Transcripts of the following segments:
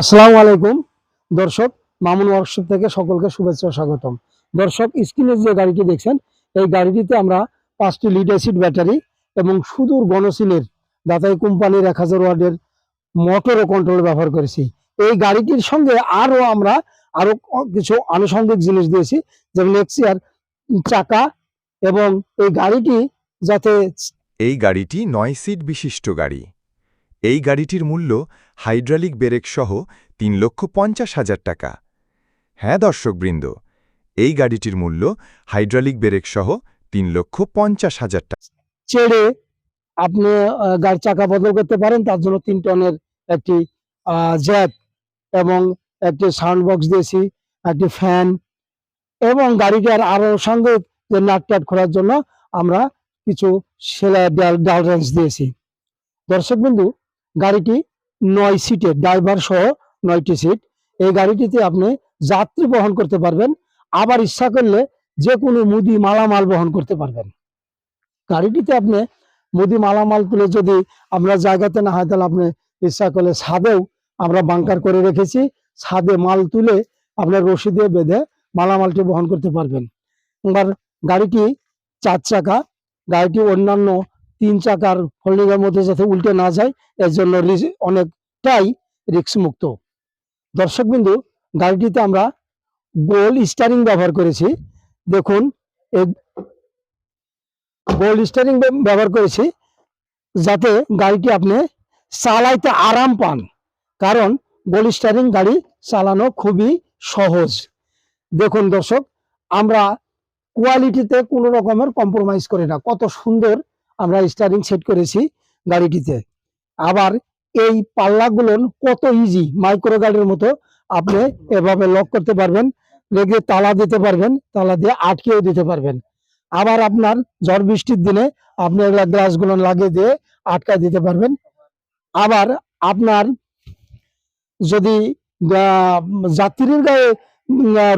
আসসালামু আলাইকুম। দর্শক, মামুন ওয়ার্কশপ থেকে সকলকে শুভেচ্ছা স্বাগতম। দর্শক স্ক্রিনে যে গাড়িটি দেখছেন, এই গাড়িটিতে আমরা পাঁচটি লিড অ্যাসিড ব্যাটারি এবং সুদূর গণসিলের দাতাই কোম্পানির এক হাজার ওয়ার্ডের মোটর ও কন্ট্রোল ব্যবহার করেছি। এই গাড়িটির সঙ্গে আরও আমরা আরও কিছু আনুষঙ্গিক জিনিস দিয়েছি, যেমন নেক্সিয়ার চাকা এবং এই গাড়িটি যাতে এই গাড়িটি নয় সিট বিশিষ্ট গাড়ি। এই গাড়িটির মূল্য হাইড্রালিক ব্রেক সহ তিন লক্ষ পঞ্চাশ হাজার টাকা। হ্যাঁ দর্শকবৃন্দ, এই গাড়িটির মূল্য হাইড্রালিক ব্রেক সহ তিন লক্ষ পঞ্চাশ হাজার টাকা। ছেড়ে আপনি গাড়ির চাকা বদল করতে পারেন, তার জন্য তিন টনের একটি জ্যাক এবং একটি সাউন্ড বক্স দিয়েছি, একটি ফ্যান এবং গাড়িটার আরও সঙ্গে যে নাট টাট খোলার জন্য আমরা কিছু সেলাই ডাল রেঞ্জ দিয়েছি। দর্শক বিন্দু গাড়িটি নয় সিটের ড্রাইভার সহ নয়টি সিট এই গাড়িটিতে আপনি যাত্রী বহন করতে পারবেন। আবার ইচ্ছা করলে যে কোনো মুদি মালামাল বহন করতে পারবেন। গাড়িটিতে আপনি মুদি মালামাল তুলে যদি আমরা জায়গাতে না হয়, তাহলে আপনি ইচ্ছা করলে ছাদেও আমরা বাংকার করে রেখেছি। ছাদে মাল তুলে আপনার রশি দিয়ে বেঁধে মালামালটি বহন করতে পারবেন। এবার গাড়িটি চার চাকা, গাড়িটি অন্যান্য তিন চাকার হোল্ডিং এর মধ্যে যাতে উল্টে না যায়, এর জন্য অনেকটাই রিস্ক মুক্ত দর্শকবিন্দু, গাড়িটিতে আমরা গোল স্টারিং ব্যবহার করেছি। দেখুন গোল স্টারিং ব্যবহার করেছি যাতে গাড়িটি আপনি চালাইতে আরাম পান। কারণ গোল্ড স্টারিং গাড়ি চালানো খুবই সহজ। দেখুন দর্শক, আমরা কোয়ালিটিতে কোনো রকমের কম্প্রোমাইজ করি না। কত সুন্দর আমরা স্টারিং সেট করেছি গাড়িটিতে। আবার এই পাল্লাগুলো কত ইজি মাইক্রো গাড়ির মতো আপনি এভাবে লক করতে পারবেন, রেগে তালা দিতে পারবেন, তালা দিয়ে আটকেও দিতে পারবেন। আবার আপনার ঝড় বৃষ্টির দিনে আপনি এগুলা গ্লাসগুলো লাগিয়ে দিয়ে আটকায় দিতে পারবেন। আবার আপনার যদি যাত্রীর গায়ে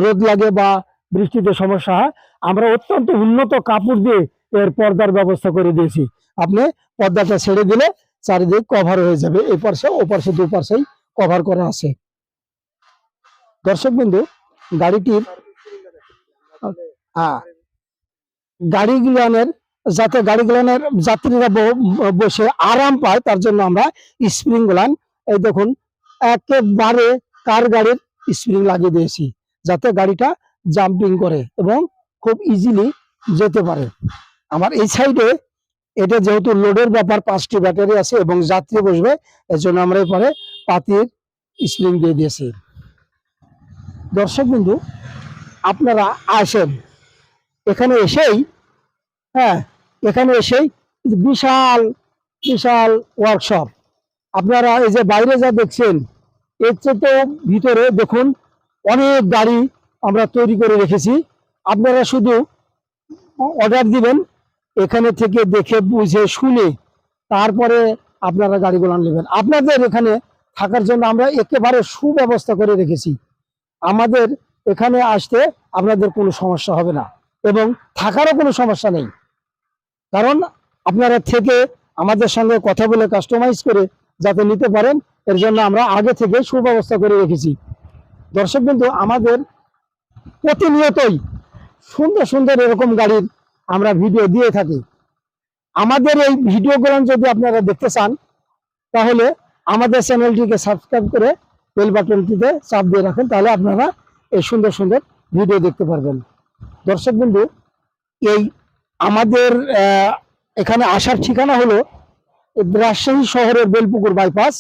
রোদ লাগে বা বৃষ্টিতে সমস্যা হয়, আমরা অত্যন্ত উন্নত কাপড় দিয়ে এর পর্দার ব্যবস্থা করে দিয়েছি। আপনি পর্দাটা ছেড়ে দিলে চারিদিক কভার হয়ে যাবে, এই পাশে, ও পাশে, দু পাশেই কভার করা আছে। দর্শক বিন্দু গাড়িটির হ্যাঁ। গাড়িগুলানের যাতে গাড়িগুলানের যাত্রীরা ব- বসে আরাম পায়, তার জন্য আমরা স্প্রিং গুলান এই দেখুন, একেবারে কার গাড়ির স্প্রিং লাগিয়ে দিয়েছি, যাতে গাড়িটা জাম্পিং করে এবং খুব ইজিলি যেতে পারে। আমার এই সাইডে এটা যেহেতু লোডের ব্যাপার, পাঁচটি ব্যাটারি আছে এবং যাত্রী বসবে এর জন্য আমরা এরপরে পাতির স্প্রিং দিয়ে দিয়েছি। দর্শক বিন্দু আপনারা আসেন। এখানে এসেই হ্যাঁ এখানে এসেই বিশাল বিশাল ওয়ার্কশপ আপনারা এই যে বাইরে যা দেখছেন, এর চেয়ে ভিতরে দেখুন, অনেক গাড়ি আমরা তৈরি করে রেখেছি। আপনারা শুধু অর্ডার দিবেন এখানে থেকে দেখে বুঝে শুনে তারপরে আপনারা গাড়িগুলো নেবেন। আপনাদের এখানে থাকার জন্য আমরা একেবারে সুব্যবস্থা করে রেখেছি। আমাদের এখানে আসতে আপনাদের কোনো সমস্যা হবে না এবং থাকারও কোনো সমস্যা নেই। কারণ আপনারা থেকে আমাদের সঙ্গে কথা বলে কাস্টমাইজ করে যাতে নিতে পারেন, এর জন্য আমরা আগে থেকে সুব্যবস্থা করে রেখেছি। দর্শক কিন্তু আমাদের প্রতিনিয়তই সুন্দর সুন্দর এরকম গাড়ির আমরা ভিডিও দিয়ে থাকি। আমাদের এই ভিডিওগুলো যদি আপনারা দেখতে চান, তাহলে আমাদের চ্যানেলটিকে সাবস্ক্রাইব করে বেল বাটনটিতে চাপ দিয়ে রাখেন, তাহলে আপনারা এই সুন্দর সুন্দর ভিডিও দেখতে পারবেন। দর্শক বন্ধু, এই আমাদের এখানে আসার ঠিকানা হলো রাজশাহী শহরের বেলপুকুর বাইপাস,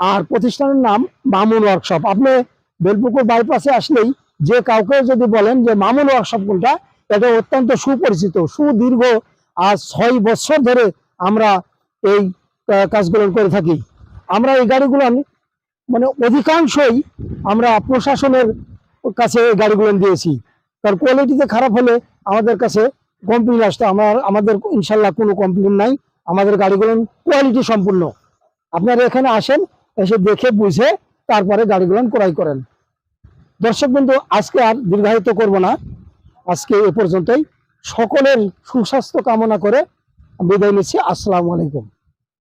আর প্রতিষ্ঠানের নাম মামুন ওয়ার্কশপ। আপনি বেলপুকুর বাইপাসে আসলেই যে কাউকে যদি বলেন যে মামুন ওয়ার্কশপ কোনটা এটা অত্যন্ত সুপরিচিত, সুদীর্ঘ আজ ছয় বছর ধরে আমরা এই কাজগুলো করে থাকি। আমরা এই গাড়িগুলো মানে অধিকাংশই আমরা প্রশাসনের কাছে এই গাড়িগুলো দিয়েছি। কারণ কোয়ালিটিতে খারাপ হলে আমাদের কাছে কমপ্লেন আসতো, আমার, আমাদের ইনশাল্লাহ কোনো কমপ্লেন নাই। আমাদের গাড়িগুলো কোয়ালিটি সম্পূর্ণ। আপনারা এখানে আসেন, এসে দেখে বুঝে তারপরে গাড়িগুলো ক্রয় করেন। দর্শক বন্ধু আজকে আর দীর্ঘায়িত করব না। আজকে এ পর্যন্তই। সকলের সুস্বাস্থ্য কামনা করে বিদায় নিচ্ছি। আসসালামু আলাইকুম।